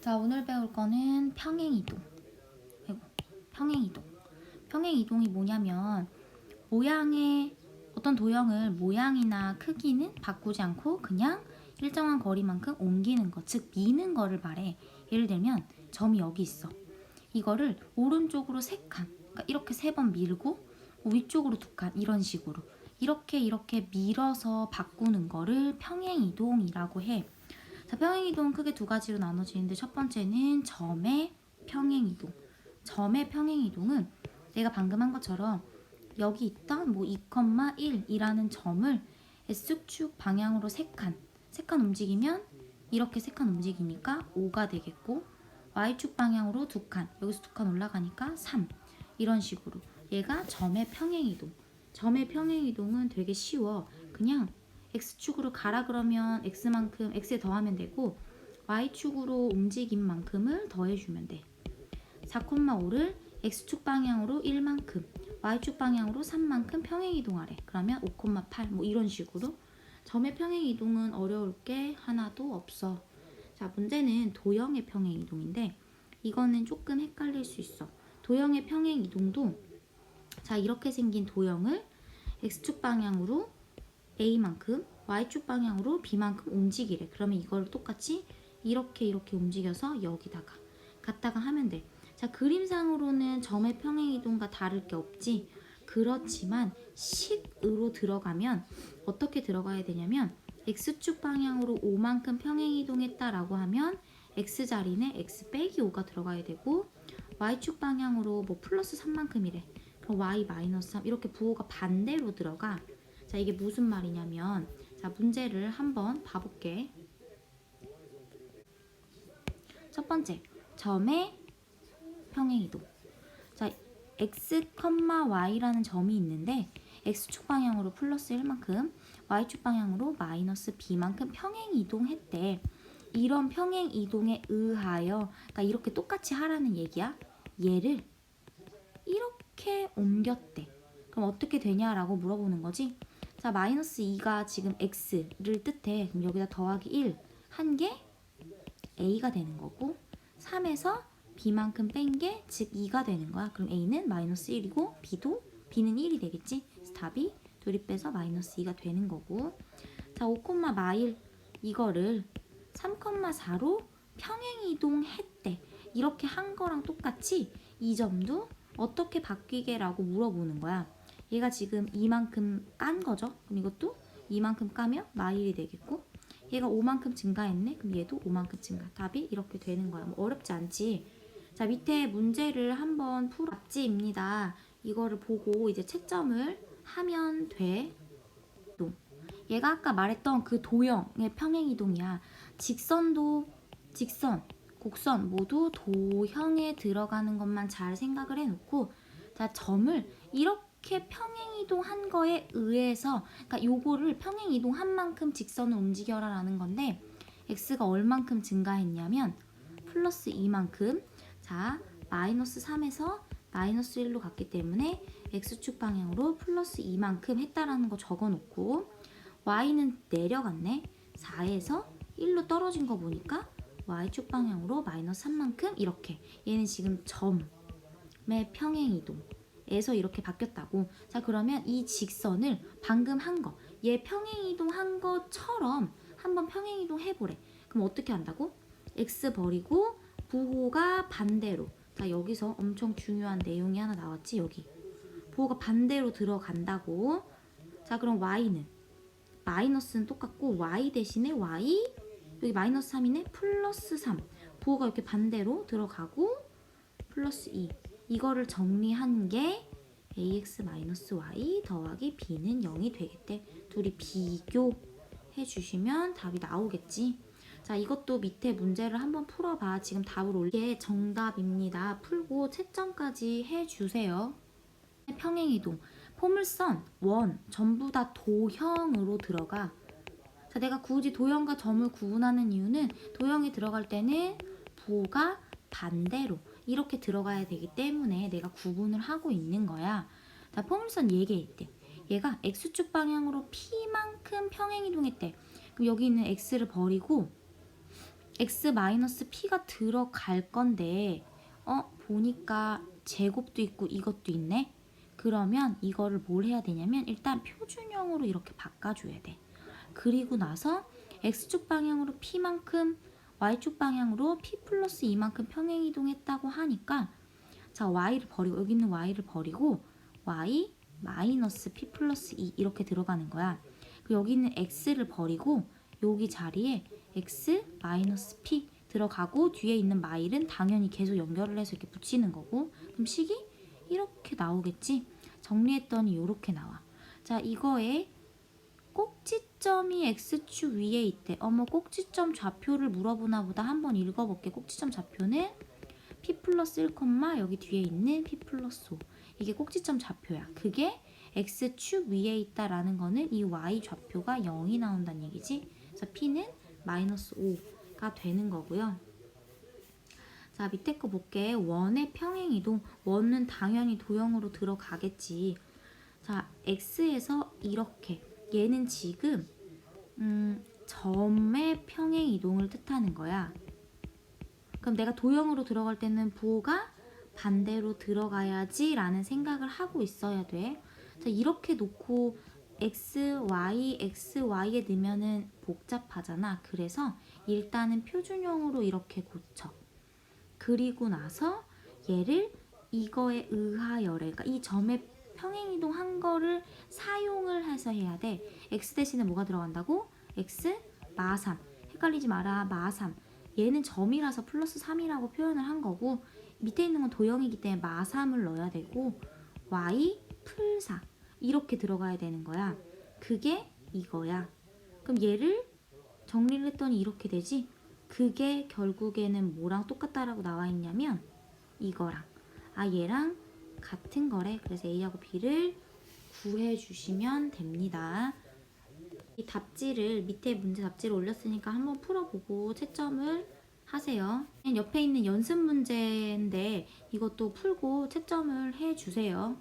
자, 오늘 배울 거는 평행이동. 아이고, 평행이동. 평행이동이 뭐냐면 모양의 어떤 도형을 모양이나 크기는 바꾸지 않고 그냥 일정한 거리만큼 옮기는 것, 즉 미는 거를 말해. 예를 들면 점이 여기 있어. 이거를 오른쪽으로 세 칸, 그러니까 이렇게 세 번 밀고 위쪽으로 두 칸 이런 식으로 이렇게 이렇게 밀어서 바꾸는 거를 평행이동이라고 해. 자, 평행이동은 크게 두 가지로 나눠지는데 첫 번째는 점의 평행이동. 점의 평행이동은 내가 방금 한 것처럼 여기 있던 뭐 2,1이라는 점을 X축 방향으로 세 칸, 세칸 움직이면 이렇게 세칸 움직이니까 5가 되겠고 Y축 방향으로 두 칸, 여기서 두칸 올라가니까 3 이런 식으로 얘가 점의 평행이동. 점의 평행이동은 되게 쉬워. 그냥 x축으로 가라 그러면 x만큼 x에 더하면 되고 y축으로 움직인 만큼을 더해주면 돼. 4,5를 x축 방향으로 1만큼, y축 방향으로 3만큼 평행 이동하래. 그러면 5,8 뭐 이런 식으로 점의 평행 이동은 어려울 게 하나도 없어. 자 문제는 도형의 평행 이동인데 이거는 조금 헷갈릴 수 있어. 도형의 평행 이동도 자 이렇게 생긴 도형을 x축 방향으로 a만큼 y축 방향으로 b만큼 움직이래. 그러면 이걸 똑같이 이렇게 이렇게 움직여서 여기다가 갖다가 하면 돼. 자 그림상으로는 점의 평행이동과 다를 게 없지. 그렇지만 식으로 들어가면 어떻게 들어가야 되냐면 x축 방향으로 5만큼 평행이동했다라고 하면 x 자리는 x 빼기 5가 들어가야 되고 y축 방향으로 뭐 플러스 3만큼이래. 그럼 y 마이너스 3 이렇게 부호가 반대로 들어가. 자 이게 무슨 말이냐면 자 문제를 한번 봐볼게. 첫 번째 점의 평행이동. 자 x, y라는 점이 있는데 x축 방향으로 플러스 1만큼 y축 방향으로 마이너스 b만큼 평행 이동했대. 이런 평행 이동에 의하여 그러니까 이렇게 똑같이 하라는 얘기야. 얘를 이렇게 옮겼대. 그럼 어떻게 되냐라고 물어보는 거지. 자, 마이너스 2가 지금 x를 뜻해. 그럼 여기다 더하기 1한게 a가 되는 거고 3에서 b만큼 뺀 게 즉 2가 되는 거야. 그럼 a는 마이너스 1이고 b도 b는 1이 되겠지. 답이 둘이 빼서 마이너스 2가 되는 거고 자, 5, 마일 이거를 3,4로 평행 이동했대. 이렇게 한 거랑 똑같이 이 점도 어떻게 바뀌게라고 물어보는 거야. 얘가 지금 이만큼 깐 거죠. 그럼 이것도 이만큼 까면 마일이 되겠고 얘가 5만큼 증가했네. 그럼 얘도 5만큼 증가. 답이 이렇게 되는 거야. 뭐 어렵지 않지. 자 밑에 문제를 한번 풀어 답지입니다. 이거를 보고 이제 채점을 하면 돼. 또 얘가 아까 말했던 그 도형의 평행이동이야. 직선도 직선, 곡선 모두 도형에 들어가는 것만 잘 생각을 해놓고 자 점을 이렇게 평행 이동한 거에 의해서 그러니까 요거를 평행 이동한 만큼 직선을 움직여라라는 건데 x가 얼만큼 증가했냐면 플러스 2만큼 자 마이너스 3에서 마이너스 1로 갔기 때문에 x축 방향으로 플러스 2만큼 했다라는 거 적어놓고 y는 내려갔네. 4에서 1로 떨어진 거 보니까 y축 방향으로 마이너스 3만큼 이렇게. 얘는 지금 점의 평행 이동 에서 이렇게 바뀌었다고. 자 그러면 이 직선을 방금 한 거 얘 평행이동 한 것처럼 한번 평행이동 해보래. 그럼 어떻게 한다고? x 버리고 부호가 반대로. 자 여기서 엄청 중요한 내용이 하나 나왔지 여기. 부호가 반대로 들어간다고. 자 그럼 y는? 마이너스는 똑같고 y 대신에 y? 여기 마이너스 3이네? 플러스 3 부호가 이렇게 반대로 들어가고 플러스 2 이거를 정리한 게 ax 마이너스 y 더하기 b는 0이 되겠대. 둘이 비교해 주시면 답이 나오겠지. 자 이것도 밑에 문제를 한번 풀어봐. 지금 답을 올게 정답입니다. 풀고 채점까지 해주세요. 평행이동. 포물선, 원 전부 다 도형으로 들어가. 자, 내가 굳이 도형과 점을 구분하는 이유는 도형이 들어갈 때는 부호가 반대로 이렇게 들어가야 되기 때문에 내가 구분을 하고 있는 거야. 자, 포물선 얘기했대. 얘가 x축 방향으로 p만큼 평행 이동했대. 그럼 여기 있는 x를 버리고 x 마이너스 p가 들어갈 건데 어 보니까 제곱도 있고 이것도 있네. 그러면 이거를 뭘 해야 되냐면 일단 표준형으로 이렇게 바꿔줘야 돼. 그리고 나서 x축 방향으로 p만큼 y축 방향으로 p 플러스 2만큼 평행 이동했다고 하니까 자 y를 버리고 여기 있는 y를 버리고 y 마이너스 p 플러스 2 이렇게 들어가는 거야. 그 여기 있는 x를 버리고 여기 자리에 x 마이너스 p 들어가고 뒤에 있는 마일은 당연히 계속 연결을 해서 이렇게 붙이는 거고 그럼 식이 이렇게 나오겠지. 정리했더니 이렇게 나와. 자 이거에 꼭지 점이 x축 위에 있대. 어머 꼭지점 좌표를 물어보나 보다. 한번 읽어볼게. 꼭지점 좌표는 p 플러스 1, 여기 뒤에 있는 p 플러스 5. 이게 꼭지점 좌표야. 그게 x축 위에 있다라는 거는 이 y 좌표가 0이 나온다는 얘기지. 그래서 p는 마이너스 5가 되는 거고요. 자 밑에 거 볼게. 원의 평행 이동. 원은 당연히 도형으로 들어가겠지. 자 x에서 이렇게 얘는 지금 음, 점의 평행 이동을 뜻하는 거야. 그럼 내가 도형으로 들어갈 때는 부호가 반대로 들어가야지 라는 생각을 하고 있어야 돼. 자, 이렇게 놓고 x, y, x, y에 넣으면은 복잡하잖아. 그래서 일단은 표준형으로 이렇게 고쳐. 그리고 나서 얘를 이거에 의하여래. 그러니까 이 점에 평행 이동 한 거를 사용을 해서 해야 돼. x 대신에 뭐가 들어간다고? x 마3. 헷갈리지 마라. 마3. 얘는 점이라서 플러스 3이라고 표현을 한 거고 밑에 있는 건 도형이기 때문에 마3을 넣어야 되고 y 풀4 이렇게 들어가야 되는 거야. 그게 이거야. 그럼 얘를 정리를 했더니 이렇게 되지? 그게 결국에는 뭐랑 똑같다라고 나와 있냐면 이거랑 아 얘랑 같은 거래. 그래서 A하고 B를 구해 주시면 됩니다. 이 답지를 밑에 문제 답지를 올렸으니까 한번 풀어보고 채점을 하세요. 옆에 있는 연습 문제인데 이것도 풀고 채점을 해 주세요.